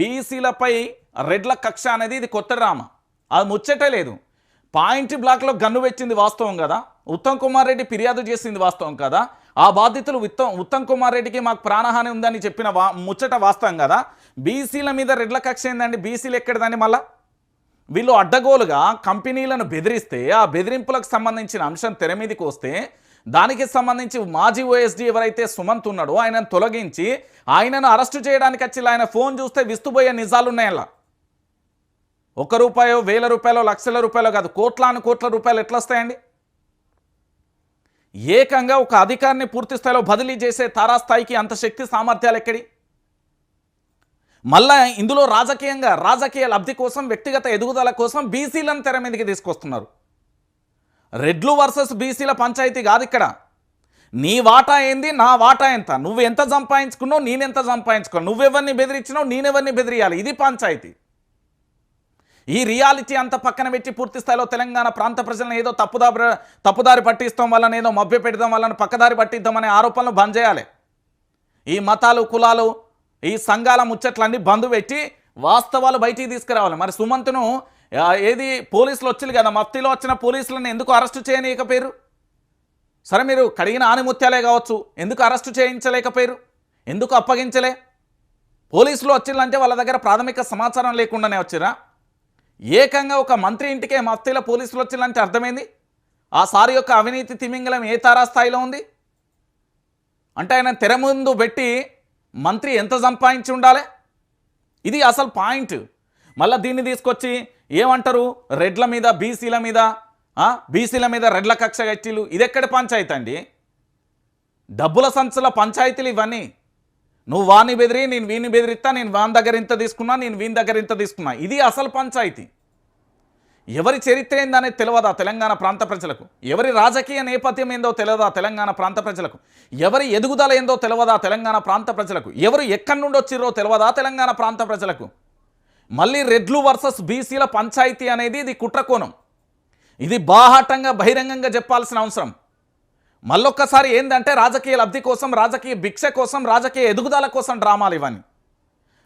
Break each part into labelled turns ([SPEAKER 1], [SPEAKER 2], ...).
[SPEAKER 1] బీసీలపై రెడ్ల కక్ష అనేది ఇది కొత్త డ్రామా. అది ముచ్చటే లేదు. పాయింట్ బ్లాక్లో గన్ను వెచ్చింది వాస్తవం కదా? ఉత్తమ్ కుమార్ రెడ్డి ఫిర్యాదు చేసింది వాస్తవం కదా? ఆ బాధితులు ఉత్తమ్ ఉత్తమ్ కుమార్ రెడ్డికి మాకు ప్రాణహాని ఉందని చెప్పిన వా ముచ్చట వాస్తవం కదా? బీసీల మీద రెడ్ల కక్ష ఏందండి? బీసీలు ఎక్కడదండి మళ్ళా? వీళ్ళు అడ్డగోలుగా కంపెనీలను బెదిరిస్తే ఆ బెదిరింపులకు సంబంధించిన అంశం తెర మీదకి వస్తే దానికి సంబంధించి మాజీ ఓఎస్డీ ఎవరైతే సుమంత్ ఉన్నాడో ఆయనను తొలగించి ఆయనను అరెస్టు చేయడానికి వచ్చి ఆయన ఫోన్ చూస్తే విస్తుపోయే నిజాలు ఉన్నాయి అలా ఒక రూపాయో వేల రూపాయలో లక్షల రూపాయలు కాదు కోట్లాను కోట్ల రూపాయలు ఎట్లా వస్తాయండి ఏకంగా ఒక అధికారిని పూర్తి స్థాయిలో బదిలీ చేసే తారాస్థాయికి అంత శక్తి సామర్థ్యాలు ఎక్కడి? మళ్ళా ఇందులో రాజకీయంగా రాజకీయ లబ్ధి కోసం వ్యక్తిగత ఎదుగుదల కోసం బీసీలను తెర మీదకి తీసుకొస్తున్నారు. రెడ్లు వర్సెస్ బీసీల పంచాయతీ కాదు ఇక్కడ. నీ వాటా ఏంది నా వాటా ఎంత? నువ్వు ఎంత సంపాదించుకున్నావు నేనెంత సంపాదించుకున్నావు? నువ్వెవరిని బెదిరించినావు నేనెవరిని బెదిరియాలి? ఇది పంచాయతీ. ఈ రియాలిటీ అంత పక్కన పెట్టి పూర్తి స్థాయిలో తెలంగాణ ప్రాంత ప్రజలను ఏదో తప్పుదారి తప్పుదారి పట్టిస్తాం వలన ఏదో మభ్య పెడదాం వలన పక్కదారి పట్టిద్దామనే ఆరోపణలు బంద్ చేయాలి. ఈ మతాలు కులాలు ఈ సంఘాల ముచ్చట్లన్నీ బంద్ పెట్టి వాస్తవాలు బయటికి తీసుకురావాలి. మరి సుమంత్ను ఏది పోలీసులు వచ్చారు కదా మఫ్తీలో వచ్చిన పోలీసులను ఎందుకు అరెస్టు చేయనీయకపోయారు సరే మీరు కడిగిన ఆనిముత్యాలే కావచ్చు ఎందుకు అరెస్టు చేయించలేకపోయారు? ఎందుకు అప్పగించలే? పోలీసులు వచ్చిందంటే వాళ్ళ దగ్గర ప్రాథమిక సమాచారం లేకుండానే వచ్చిరా? ఏకంగా ఒక మంత్రి ఇంటికే మఫ్తీల పోలీసులు వచ్చిందంటే అర్థమైంది? ఆ సారి యొక్క అవినీతి తిమింగలం ఏ తారా స్థాయిలో ఉంది? అంటే ఆయన తెర ముందు పెట్టి మంత్రి ఎంత సంపాదించి ఉండాలి? ఇది అసలు పాయింట్. మళ్ళీ దీన్ని తీసుకొచ్చి ఏమంటారు? రెడ్ల మీద బీసీల మీద బీసీల మీద రెడ్ల కక్ష గట్టిలు ఇది ఎక్కడ పంచాయతీ అండి? డబ్బుల సంచుల పంచాయతీలు ఇవన్నీ. నువ్వు వాని బెదిరి నేను వీని బెదిరిస్తా నేను వాని దగ్గర ఇంత తీసుకున్నా నేను వీని దగ్గర ఇంత తీసుకున్నా. ఇది అసలు పంచాయతీ. ఎవరి చరిత్ర ఏందనేది తెలియదా తెలంగాణ ప్రాంత ప్రజలకు? ఎవరి రాజకీయ నేపథ్యం ఏందో తెలియదా తెలంగాణ ప్రాంత ప్రజలకు? ఎవరి ఎదుగుదల ఏందో తెలియదా తెలంగాణ ప్రాంత ప్రజలకు? ఎవరు ఎక్కడి నుండి వచ్చిర్రో తెలియదా తెలంగాణ ప్రాంత ప్రజలకు? మళ్ళీ రెడ్లు వర్సెస్ బీసీల పంచాయతీ అనేది ఇది కుట్రకోణం. ఇది బాహాటంగా బహిరంగంగా చెప్పాల్సిన అవసరం. మళ్ళొక్కసారి ఏంటంటే రాజకీయ లబ్ధి కోసం రాజకీయ భిక్ష కోసం రాజకీయ ఎదుగుదల కోసం డ్రామాలు ఇవన్నీ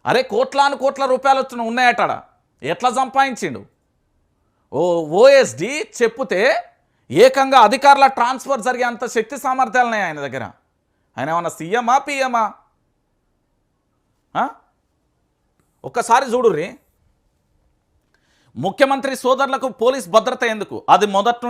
[SPEAKER 1] అరే కోట్లాను కోట్ల రూపాయలు వచ్చిన ఉన్నాయటాడ? ఎట్లా సంపాదించిండు? ఓ ఓఎస్డి చెప్తే ఏకంగా అధికారుల ట్రాన్స్ఫర్ జరిగే అంత శక్తి సామర్థ్యాలు ఉన్నాయి ఆయన దగ్గర. ఆయన ఏమన్నా సీఎమా పిఎమా? ఒక్కసారి చూడుర్రి. ముఖ్యమంత్రి సోదరులకు పోలీస్ భద్రత ఎందుకు? అది మొదటి